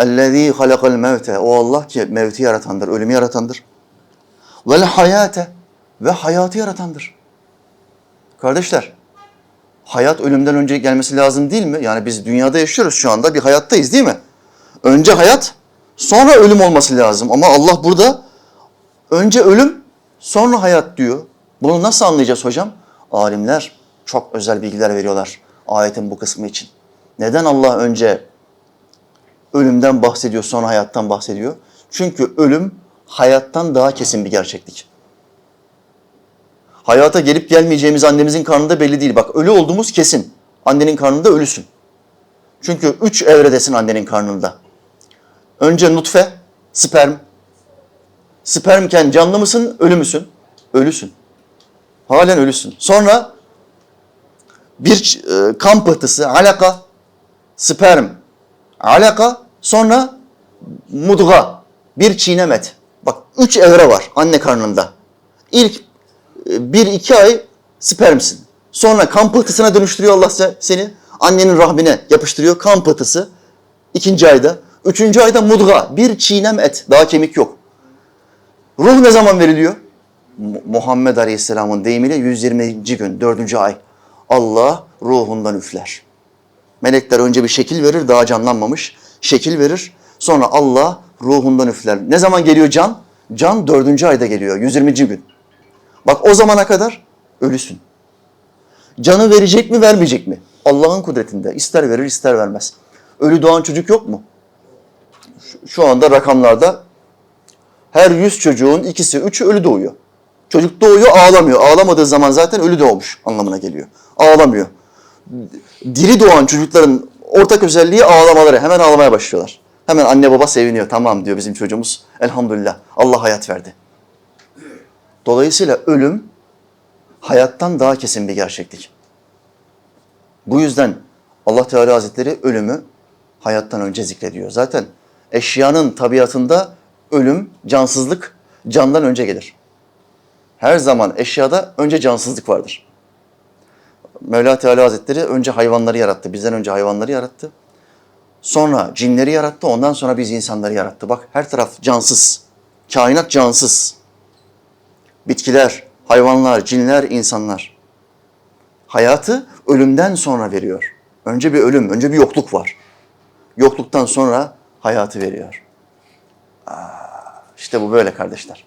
اَلَّذ۪ي خَلَقَ الْمَوْتَ O Allah ki mevti yaratandır, ölümü yaratandır. Vel hayate ve hayatı yaratandır. Kardeşler, hayat ölümden önce gelmesi lazım değil mi? Yani biz dünyada yaşıyoruz şu anda, bir hayattayız değil mi? Önce hayat, sonra ölüm olması lazım. Ama Allah burada önce ölüm, sonra hayat diyor. Bunu nasıl anlayacağız hocam? Alimler çok özel bilgiler veriyorlar ayetin bu kısmı için. Neden Allah önce ölümden bahsediyor, sonra hayattan bahsediyor? Çünkü ölüm hayattan daha kesin bir gerçeklik. Hayata gelip gelmeyeceğimiz annemizin karnında belli değil. Bak ölü olduğumuz kesin. Annenin karnında ölüsün. Çünkü üç evredesin annenin karnında. Önce nutfe, sperm. Spermken canlı mısın, ölü müsün? Ölüsün. Halen ölüsün. Sonra bir e, kan pıhtısı, alaka, sperm, alaka, sonra mudga, bir çiğnem et. Bak üç evre var anne karnında. İlk e, bir iki ay spermsin. Sonra kan pıhtısına dönüştürüyor Allah se- seni. Annenin rahmine yapıştırıyor kan pıhtısı. İkinci ayda. Üçüncü ayda mudga, bir çiğnem et. Daha kemik yok. Ruh ne zaman veriliyor? Mu- Muhammed Aleyhisselam'ın deyimiyle 120. gün, dördüncü ay. Allah ruhundan üfler. Melekler önce bir şekil verir, daha canlanmamış. Şekil verir. Sonra Allah ruhundan üfler. Ne zaman geliyor can? Can dördüncü ayda geliyor, 120. gün. Bak o zamana kadar ölüsün. Canı verecek mi, vermeyecek mi? Allah'ın kudretinde. İster verir, ister vermez. Ölü doğan çocuk yok mu? Şu- anda rakamlarda her 100 çocuğun ikisi, üçü ölü doğuyor. Çocuk doğuyor, ağlamıyor. Ağlamadığı zaman zaten ölü doğmuş anlamına geliyor. Ağlamıyor. Diri doğan çocukların ortak özelliği ağlamaları. Hemen ağlamaya başlıyorlar. Hemen anne baba seviniyor. Tamam diyor bizim çocuğumuz. Elhamdülillah. Allah hayat verdi. Dolayısıyla ölüm hayattan daha kesin bir gerçeklik. Bu yüzden Allah Teala Hazretleri ölümü hayattan önce zikrediyor. Zaten eşyanın tabiatında ölüm, cansızlık candan önce gelir. Her zaman eşyada önce cansızlık vardır. Mevla Teala Hazretleri önce hayvanları yarattı. Bizden önce hayvanları yarattı. Sonra cinleri yarattı. Ondan sonra biz insanları yarattı. Bak her taraf cansız. Kainat cansız. Bitkiler, hayvanlar, cinler, insanlar. Hayatı ölümden sonra veriyor. Önce bir ölüm, önce bir yokluk var. Yokluktan sonra hayatı veriyor. Aa, işte bu böyle kardeşler.